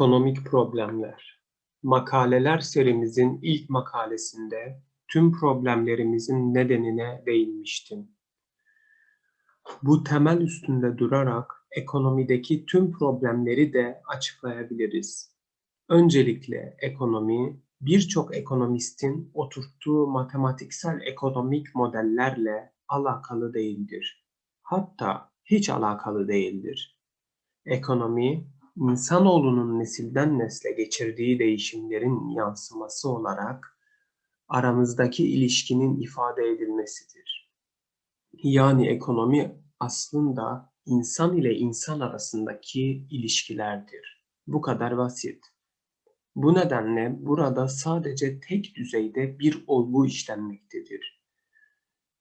Ekonomik problemler. Makaleler serimizin ilk makalesinde tüm problemlerimizin nedenine değinmiştim. Bu temel üstünde durarak ekonomideki tüm problemleri de açıklayabiliriz. Öncelikle ekonomi birçok ekonomistin oturttuğu matematiksel ekonomik modellerle alakalı değildir. Hatta hiç alakalı değildir. Ekonomi insanoğlunun nesilden nesle geçirdiği değişimlerin yansıması olarak aramızdaki ilişkinin ifade edilmesidir. Yani ekonomi aslında insan ile insan arasındaki ilişkilerdir. Bu kadar basit. Bu nedenle burada sadece tek düzeyde bir olgu işlenmektedir.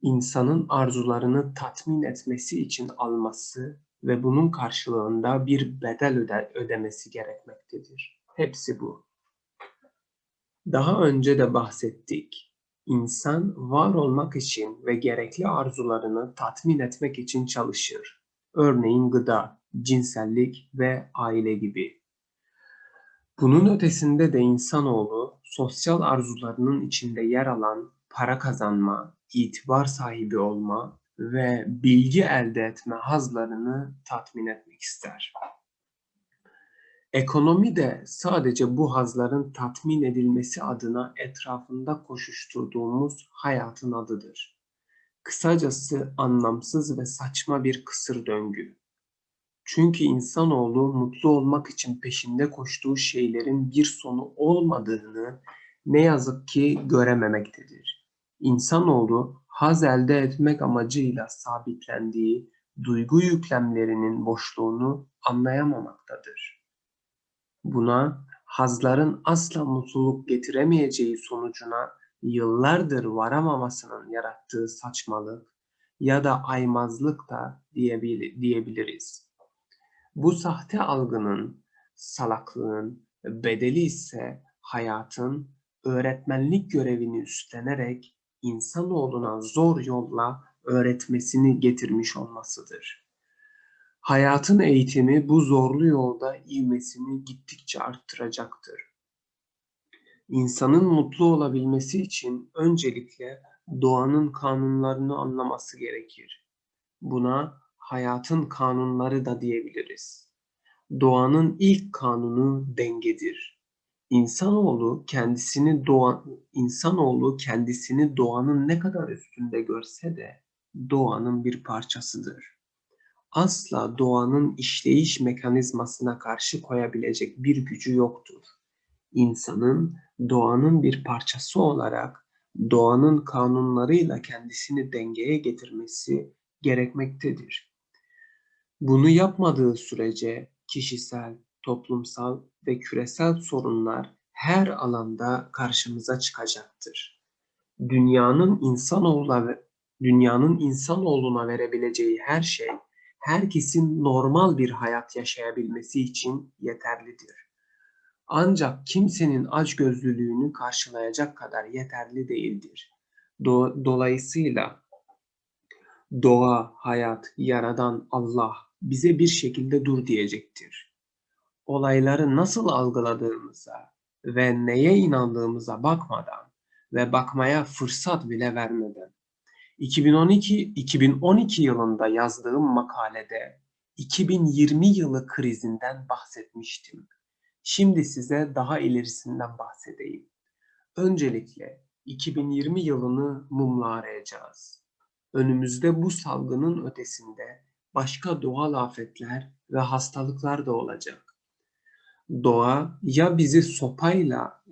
İnsanın arzularını tatmin etmesi için alması ve bunun karşılığında bir bedel öde ödemesi gerekmektedir. Hepsi bu. Daha önce de bahsettik. İnsan var olmak için ve gerekli arzularını tatmin etmek için çalışır. Örneğin gıda, cinsellik ve aile gibi. Bunun ötesinde de insanoğlu sosyal arzularının içinde yer alan para kazanma, itibar sahibi olma ve bilgi elde etme hazlarını tatmin etmek ister. Ekonomi de sadece bu hazların tatmin edilmesi adına etrafında koşuşturduğumuz hayatın adıdır. Kısacası anlamsız ve saçma bir kısır döngü. Çünkü insanoğlu mutlu olmak için peşinde koştuğu şeylerin bir sonu olmadığını ne yazık ki görememektedir. İnsanoğlu haz elde etmek amacıyla sabitlendiği duygu yüklemlerinin boşluğunu anlayamamaktadır. Buna hazların asla mutluluk getiremeyeceği sonucuna yıllardır varamamasının yarattığı saçmalık ya da aymazlık da diyebiliriz. Bu sahte algının, salaklığın bedeli ise hayatın öğretmenlik görevini üstlenerek insanoğluna zor yolla öğretmesini getirmiş olmasıdır. Hayatın eğitimi bu zorlu yolda ivmesini gittikçe arttıracaktır. İnsanın mutlu olabilmesi için öncelikle doğanın kanunlarını anlaması gerekir. Buna hayatın kanunları da diyebiliriz. Doğanın ilk kanunu dengedir. İnsanoğlu kendisini doğan insanoğlu kendisini doğanın ne kadar üstünde görse de doğanın bir parçasıdır. Asla doğanın işleyiş mekanizmasına karşı koyabilecek bir gücü yoktur. İnsanın doğanın bir parçası olarak doğanın kanunlarıyla kendisini dengeye getirmesi gerekmektedir. Bunu yapmadığı sürece kişisel, toplumsal ve küresel sorunlar her alanda karşımıza çıkacaktır. Dünyanın insanoğluna dünyanın insanoğluna verebileceği her şey herkesin normal bir hayat yaşayabilmesi için yeterlidir. Ancak kimsenin açgözlülüğünü karşılayacak kadar yeterli değildir. Do dolayısıyla doğa, hayat, yaradan Allah bize bir şekilde dur diyecektir olayları nasıl algıladığımıza ve neye inandığımıza bakmadan ve bakmaya fırsat bile vermeden 2012 2012 yılında yazdığım makalede 2020 yılı krizinden bahsetmiştim. Şimdi size daha ilerisinden bahsedeyim. Öncelikle 2020 yılını mumla arayacağız. Önümüzde bu salgının ötesinde başka doğal afetler ve hastalıklar da olacak doğa ya bizi sopayla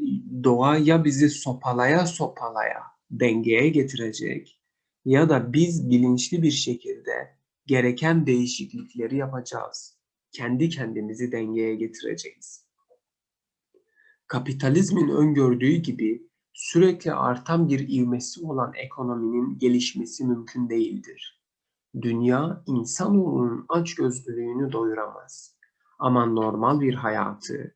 doğa ya bizi sopalaya sopalaya dengeye getirecek ya da biz bilinçli bir şekilde gereken değişiklikleri yapacağız. Kendi kendimizi dengeye getireceğiz. Kapitalizmin öngördüğü gibi sürekli artan bir ivmesi olan ekonominin gelişmesi mümkün değildir. Dünya insanoğlunun açgözlülüğünü doyuramaz ama normal bir hayatı,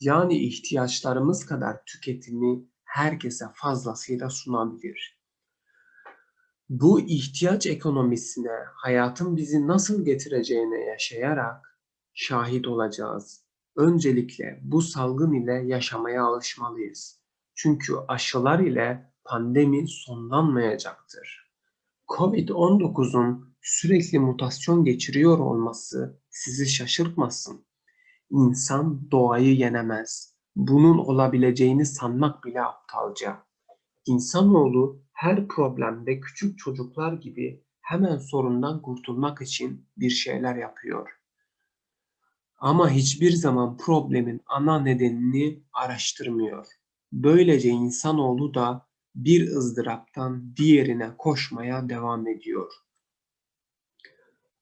yani ihtiyaçlarımız kadar tüketimi herkese fazlasıyla sunabilir. Bu ihtiyaç ekonomisine hayatın bizi nasıl getireceğine yaşayarak şahit olacağız. Öncelikle bu salgın ile yaşamaya alışmalıyız. Çünkü aşılar ile pandemi sonlanmayacaktır. Covid-19'un sürekli mutasyon geçiriyor olması sizi şaşırtmasın. İnsan doğayı yenemez. Bunun olabileceğini sanmak bile aptalca. İnsanoğlu her problemde küçük çocuklar gibi hemen sorundan kurtulmak için bir şeyler yapıyor. Ama hiçbir zaman problemin ana nedenini araştırmıyor. Böylece insanoğlu da bir ızdıraptan diğerine koşmaya devam ediyor.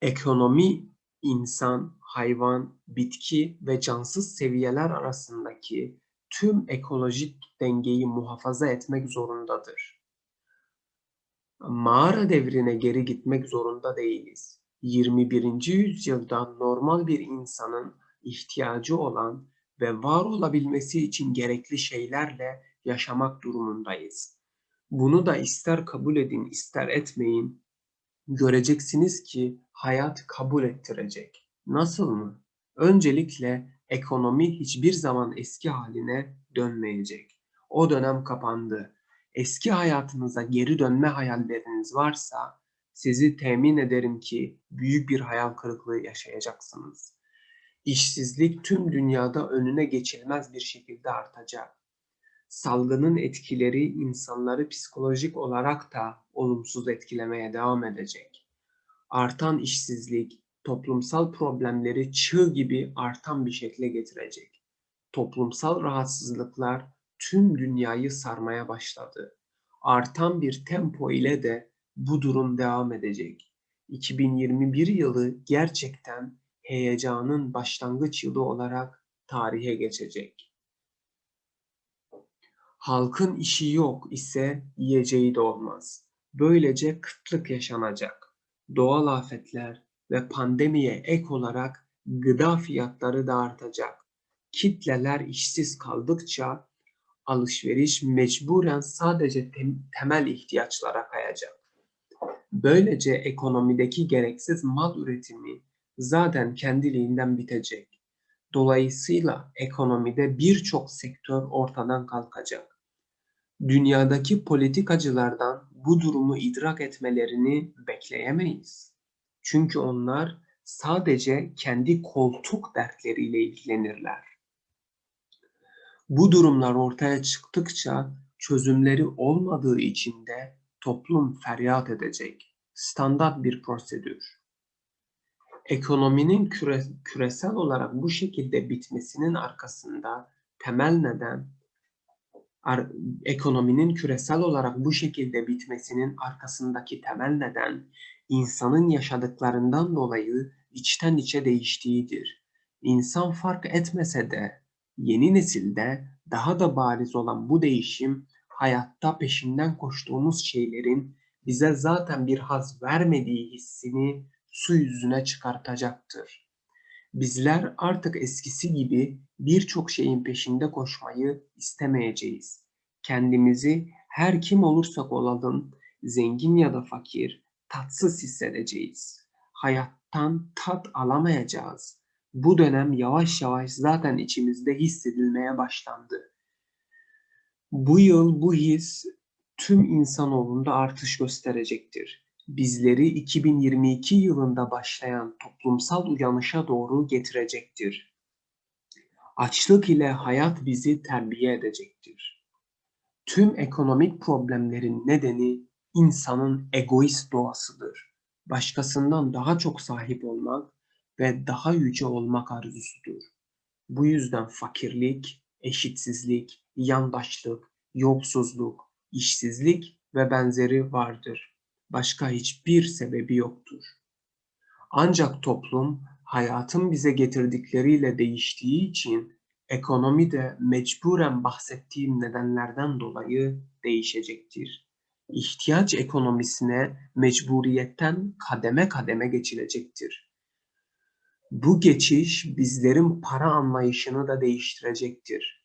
Ekonomi insan, hayvan, bitki ve cansız seviyeler arasındaki tüm ekolojik dengeyi muhafaza etmek zorundadır. Mağara devrine geri gitmek zorunda değiliz. 21. yüzyılda normal bir insanın ihtiyacı olan ve var olabilmesi için gerekli şeylerle yaşamak durumundayız. Bunu da ister kabul edin, ister etmeyin, göreceksiniz ki hayat kabul ettirecek. Nasıl mı? Öncelikle ekonomi hiçbir zaman eski haline dönmeyecek. O dönem kapandı. Eski hayatınıza geri dönme hayalleriniz varsa sizi temin ederim ki büyük bir hayal kırıklığı yaşayacaksınız. İşsizlik tüm dünyada önüne geçilmez bir şekilde artacak. Salgının etkileri insanları psikolojik olarak da olumsuz etkilemeye devam edecek. Artan işsizlik toplumsal problemleri çığ gibi artan bir şekle getirecek. Toplumsal rahatsızlıklar tüm dünyayı sarmaya başladı. Artan bir tempo ile de bu durum devam edecek. 2021 yılı gerçekten heyecanın başlangıç yılı olarak tarihe geçecek. Halkın işi yok ise yiyeceği de olmaz. Böylece kıtlık yaşanacak. Doğal afetler ve pandemiye ek olarak gıda fiyatları da artacak. Kitleler işsiz kaldıkça alışveriş mecburen sadece tem temel ihtiyaçlara kayacak. Böylece ekonomideki gereksiz mal üretimi zaten kendiliğinden bitecek. Dolayısıyla ekonomide birçok sektör ortadan kalkacak. Dünyadaki politikacılardan bu durumu idrak etmelerini bekleyemeyiz. Çünkü onlar sadece kendi koltuk dertleriyle ilgilenirler. Bu durumlar ortaya çıktıkça çözümleri olmadığı için de toplum feryat edecek. Standart bir prosedür. Ekonominin küre, küresel olarak bu şekilde bitmesinin arkasında temel neden ekonominin küresel olarak bu şekilde bitmesinin arkasındaki temel neden insanın yaşadıklarından dolayı içten içe değiştiğidir. İnsan fark etmese de yeni nesilde daha da bariz olan bu değişim hayatta peşinden koştuğumuz şeylerin bize zaten bir haz vermediği hissini su yüzüne çıkartacaktır. Bizler artık eskisi gibi birçok şeyin peşinde koşmayı istemeyeceğiz. Kendimizi her kim olursak olalım, zengin ya da fakir, tatsız hissedeceğiz. Hayattan tat alamayacağız. Bu dönem yavaş yavaş zaten içimizde hissedilmeye başlandı. Bu yıl bu his tüm insanoğlunda artış gösterecektir. Bizleri 2022 yılında başlayan toplumsal uyanışa doğru getirecektir. Açlık ile hayat bizi terbiye edecektir. Tüm ekonomik problemlerin nedeni insanın egoist doğasıdır. Başkasından daha çok sahip olmak ve daha yüce olmak arzusudur. Bu yüzden fakirlik, eşitsizlik, yandaşlık, yoksulluk, işsizlik ve benzeri vardır. Başka hiçbir sebebi yoktur. Ancak toplum hayatın bize getirdikleriyle değiştiği için ekonomi de mecburen bahsettiğim nedenlerden dolayı değişecektir ihtiyaç ekonomisine mecburiyetten kademe kademe geçilecektir. Bu geçiş bizlerin para anlayışını da değiştirecektir.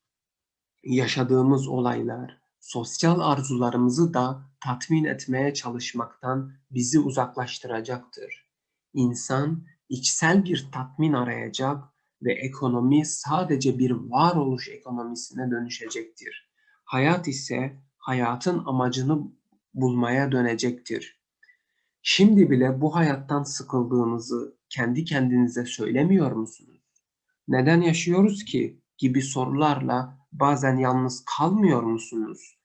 Yaşadığımız olaylar, sosyal arzularımızı da tatmin etmeye çalışmaktan bizi uzaklaştıracaktır. İnsan içsel bir tatmin arayacak ve ekonomi sadece bir varoluş ekonomisine dönüşecektir. Hayat ise hayatın amacını bulmaya dönecektir. Şimdi bile bu hayattan sıkıldığınızı kendi kendinize söylemiyor musunuz? Neden yaşıyoruz ki gibi sorularla bazen yalnız kalmıyor musunuz?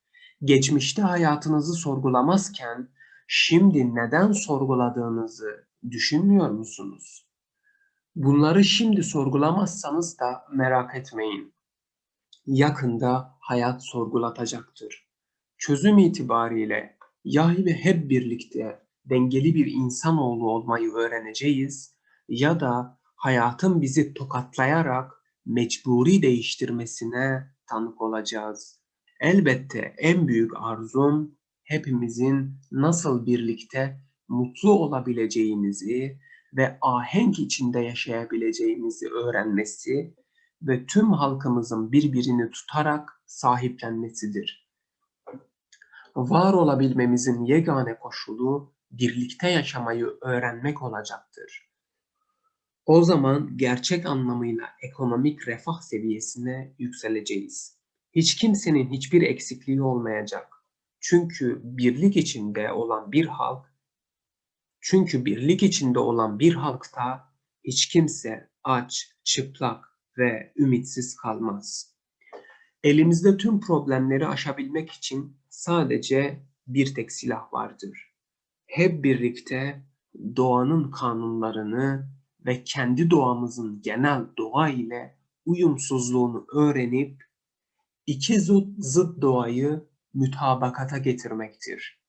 Geçmişte hayatınızı sorgulamazken şimdi neden sorguladığınızı düşünmüyor musunuz? Bunları şimdi sorgulamazsanız da merak etmeyin. Yakında hayat sorgulatacaktır. Çözüm itibariyle ya hep birlikte dengeli bir insanoğlu olmayı öğreneceğiz ya da hayatın bizi tokatlayarak mecburi değiştirmesine tanık olacağız. Elbette en büyük arzum hepimizin nasıl birlikte mutlu olabileceğimizi ve ahenk içinde yaşayabileceğimizi öğrenmesi ve tüm halkımızın birbirini tutarak sahiplenmesidir. Var olabilmemizin yegane koşulu birlikte yaşamayı öğrenmek olacaktır. O zaman gerçek anlamıyla ekonomik refah seviyesine yükseleceğiz. Hiç kimsenin hiçbir eksikliği olmayacak. Çünkü birlik içinde olan bir halk çünkü birlik içinde olan bir halkta hiç kimse aç, çıplak ve ümitsiz kalmaz. Elimizde tüm problemleri aşabilmek için sadece bir tek silah vardır. Hep birlikte doğanın kanunlarını ve kendi doğamızın genel doğa ile uyumsuzluğunu öğrenip iki zıt doğayı mütabakata getirmektir.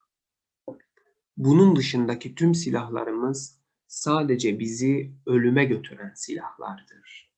Bunun dışındaki tüm silahlarımız sadece bizi ölüme götüren silahlardır.